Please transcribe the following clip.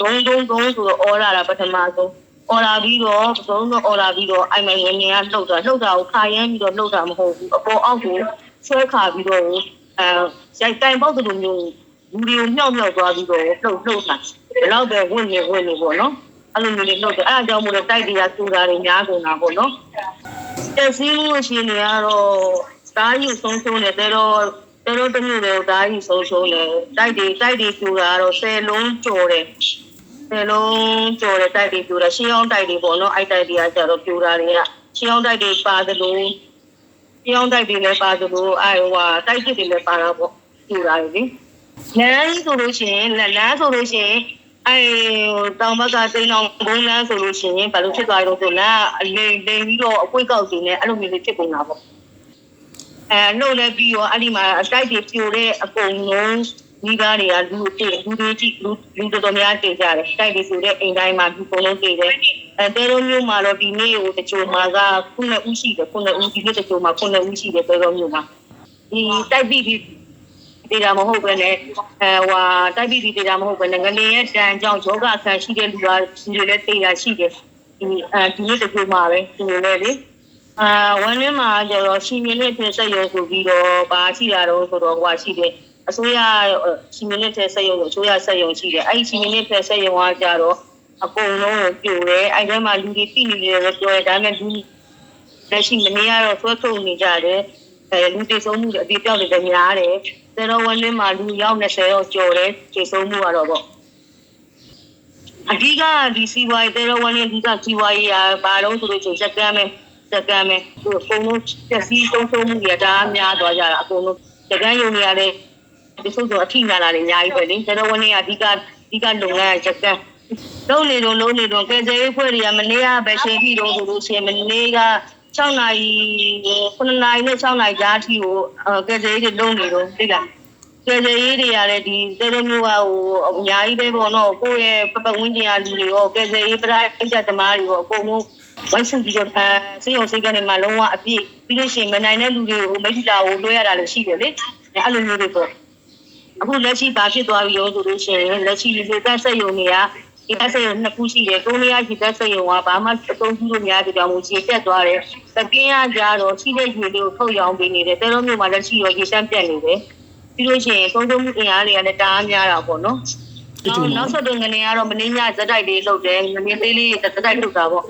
ဒုံဒုံဒုံဆိုတော့အော်လာတာပထမဆုံးအော်လာပြီးတော့ဒုံတော့အော်လာပြီးတော့အိုင်မိုင်ငငယ်ကလှုပ်တာလှုပ်တာကိုခါရမ်းပြီးတော့လှုပ်တာမဟုတ်ဘူးအပေါ်အောက်ကိုဆွဲခါပြီးတော့အဲရိုက်တိုင်ပေါက်တဲ့လိုမျိုးလူတွေကိုမြောက်မြောက်သွားပြီးတော့လှုပ်လှုပ်တာဒီလောက်ပဲဝင်နေဝင်နေပေါ့နော်အဲ့လိုမျိုးလေးလှုပ်တယ်အဲ့ဒါကြောင့်မို့လို့တိုက်တရားစူတာတွေများကုန်တာပေါ့နော်တက်စီးမှုရှင်တွေကတော့တားယူဆုံးဆုံးနေတယ်တော့တဲတော့တမျိုးတွေကိုတားယူဆုံးဆုံးနေတိုက်တွေတိုက်တွေစူတာကတော့10လုံးကျော်တယ် ဆယ်လုံးကျော်တဲ့တိုက်တွေပြိုတာရှင်းအောင်တိုက်တွေပေါ့နော်အဲ့တိုက်တွေကကျတော့ပြိုတာတွေကရှင်းအောင်တိုက်တွေပါသလိုရှင်းအောင်တိုက်တွေလည်းပါသလိုအဲ့ဟိုဟာတိုက်တွေလည်းပါတာပေါ့ပြိုတာတွေလေလမ်းဆိုလို့ရှိရင်လမ်းဆိုလို့ရှိရင်အဲဟိုတောင်ဘက်ကတိန်အောင်ဘုံလမ်းဆိုလို့ရှိရင်ဘာလို့ဖြစ်သွားရောဆိုလမ်းအလိမ်လိမ်ပြီးတော့အပွင့်ကောက်စီနဲ့အဲ့လိုမျိုးလေးဖြစ်ကုန်တာပေါ့အဲနှုတ်လည်းပြီးတော့အဲ့ဒီမှာအတိုက်တွေပြိုတဲ့အကုန်လုံး မိသားတွေကလူတွေလူတွေကြည့်လူလူတော်တော်များတည်ကြတယ်တိုက်တွေဆိုတဲ့အိမ်တိုင်းမှာဒီပုံလုံးတည်တယ်အဲတဲတော်မျိုးမှာတော့ဒီနေ့ဟိုတချို့မှာကခုနှစ်ဦးရှိတယ်ခုနှစ်ဦးဒီနေ့တချို့မှာခုနှစ်ဦးရှိတယ်တဲတော်မျိုးမှာဒီတိုက်ပြီးဒီဒေတာမဟုတ်ပဲနဲ့အဲဟွာတိုက်ပြီးဒီဒေတာမဟုတ်ပဲနဲ့ငလျင်ရဲ့တန်ကြောင့်ယောဂဆန်ရှိတဲ့လူကဒီလိုလဲတည်တာရှိတယ်ဒီအဲဒီနေ့တချို့မှာပဲဒီလိုလဲလေအာဝန်ရင်းမှာကျတော့ရှင်မြင်းနဲ့ပြင်ဆက်ရုံဆိုပြီးတော့ဘာရှိတာတော့ဆိုတော့ဟွာရှိတယ် အစိုးရရှင်မြင်းနဲ့ပြင်ဆက်ရုံကိုအစိုးရဆက်ရုံရှိတယ်အဲ့ဒီရှင်မြင်းနဲ့ပြင်ဆက်ရုံကကြတော့အကုန်လုံးကိုပြိုတယ်အဲ့ဒီမှာလူတွေတိနေတယ်လို့ပြောတယ်ဒါပေမဲ့လူလက်ရှိမနေ့ကတော့ဆွဲထုတ်နေကြတယ်အဲလူတည်ဆုံးမှုတွေအပြည့်ပြောက်နေတယ်များတယ်သေတော်ဝန်ရင်းမှာလူရောက်20ရောက်ကျော်တယ်တည်ဆုံးမှုကတော့ပေါ့အဓိကဒီစီဝိုင်းတဲရဝန်ရဲ့အဓိကစီဝိုင်းရာဘာလို့ဆိုလို့ရှိရင်စက်ကမ်းမယ်စက်ကမ်းမယ်ဟိုအကုန်လုံးပျက်စီးဆုံးရှုံးမှုတွေဒါများသွားကြတာအကုန်လုံးစက်ကမ်းယုံနေရတဲ့ ဒီဆိုတော့အထိနာလာတယ်အများကြီးပဲလေတဲရဝန်ရဲ့အဓိကအဓိကလုပ်ငန်းစက်ကမ်းလုံးနေတော့လုံးနေတော့ကဲစေးဖွဲ့တွေကမနေ့ကပဲချိန်ပြီးတော့ဆိုလို့ရှိရင်မနေ့က6နာရီ9နာရီနဲ့6နာရီကြားအထိကိုကဲစေးတွေလုံးနေတော့သိလားကယ်ဆယ်ရေးတွေရတဲ့ဒီတဲတော်မျိုးကဟိုအများကြီးပဲပေါ့နော်ကိုယ့်ရဲ့ပပဝန်းကျင်ကလူတွေရောကယ်ဆယ်ရေးပရိုက်အကြသမားတွေရောအကုန်လုံးဝိုင်းစုပြီးတော့အဲစေယုံစိတ်ကနေမှလုံးဝအပြည့်ပြီးလို့ရှိရင်မနိုင်တဲ့လူတွေကိုမိတ်တာကိုလွှဲရတာလည်းရှိတယ်လေအဲအဲ့လိုမျိုးတွေပေါ့ အခုလက်ရှိဘာဖြစ်သွားပြီရောဆိုလို့ရှိရင်လက်ရှိဒီသက်ဆက်ယုံတွေကဒီသက်ဆက်ယုံနှစ်ခုရှိတယ်။သုံးနေရဒီသက်ဆက်ယုံကဘာမှအသုံးပြုလို့မရတဲ့ကြောင့်မို့ခြေတက်သွားတယ်။သကင်းရကြတော့ရှိတဲ့ရေလေးကိုထုတ်ရောင်းပေးနေတယ်။တဲတော်မျိုးမှာလက်ရှိရောရေရှမ်းပြတ်နေတယ်။ပြီးလို့ရှိရင်သုံးသုံးမှုအင်အားတွေကလည်းတအားများတာပေါ့နော်။နောက်နောက်ဆက်တွဲငနေကတော့မင်းညဇက်တိုက်လေးလှုပ်တယ်ငနေသေးလေးဇက်တိုက်လှုပ်တာပေါ့